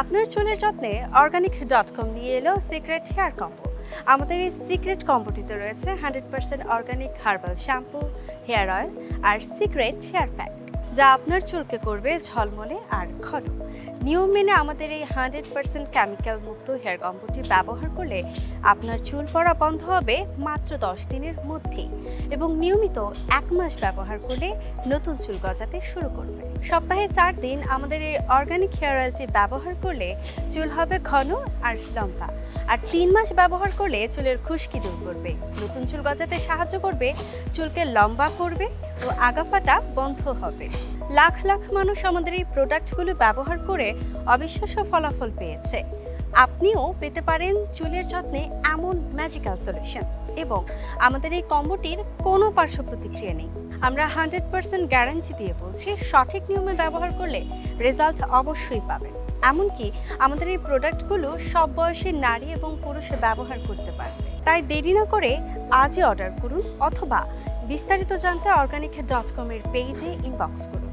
আপনার চুলের যত্নে অর্গানিক ডট কম নিয়ে এলো সিক্রেট হেয়ার কম্পো আমাদের এই সিক্রেট কম্বোটিতে রয়েছে hundred percent organic herbal shampoo hair oil আর সিক্রেট হেয়ার প্যাক যা আপনার চুলকে করবে ঝলমলে আর ঘন। নিয়ম মেনে আমাদের এই হান্ড্রেড পার্সেন্ট কেমিক্যাল মুক্ত হেয়ার কম্বোটি ব্যবহার করলে আপনার চুল পড়া বন্ধ হবে মাত্র দশ দিনের মধ্যেই এবং নিয়মিত এক মাস ব্যবহার করলে নতুন চুল গজাতে শুরু করবে। সপ্তাহে চার দিন আমাদের এই অর্গানিক হেয়ার অয়েলটি ব্যবহার করলে চুল হবে ঘন আর লম্বা। আর তিন মাস ব্যবহার করলে চুলের খুশকি দূর করবে। নতুন চুল গজাতে সাহায্য করবে, চুলকে লম্বা করবে ও আগাফাটা বন্ধ হবে। লাখ লাখ মানুষ আমাদের এই প্রোডাক্টগুলো ব্যবহার করে অবিশ্বাস্য ফলাফল পেয়েছে। আপনিও পেতে পারেন চুলের যত্নে এমন ম্যাজিক্যাল সলিউশন এবং আমাদের এই কম্বোটির কোনো পার্শ্ব প্রতিক্রিয়া নেই। আমরা হান্ড্রেড পার্সেন্ট গ্যারান্টি দিয়ে বলছি, সঠিক নিয়মে ব্যবহার করলে রেজাল্ট অবশ্যই পাবেন। এমনকি আমাদের এই প্রোডাক্টগুলো সব বয়সী নারী এবং পুরুষে ব্যবহার করতে পারবে। তাই দেরি না করে আজই অর্ডার করুন অথবা বিস্তারিত জানতে অর্গানিক ডট কমের পেজে ইনবক্স করুন।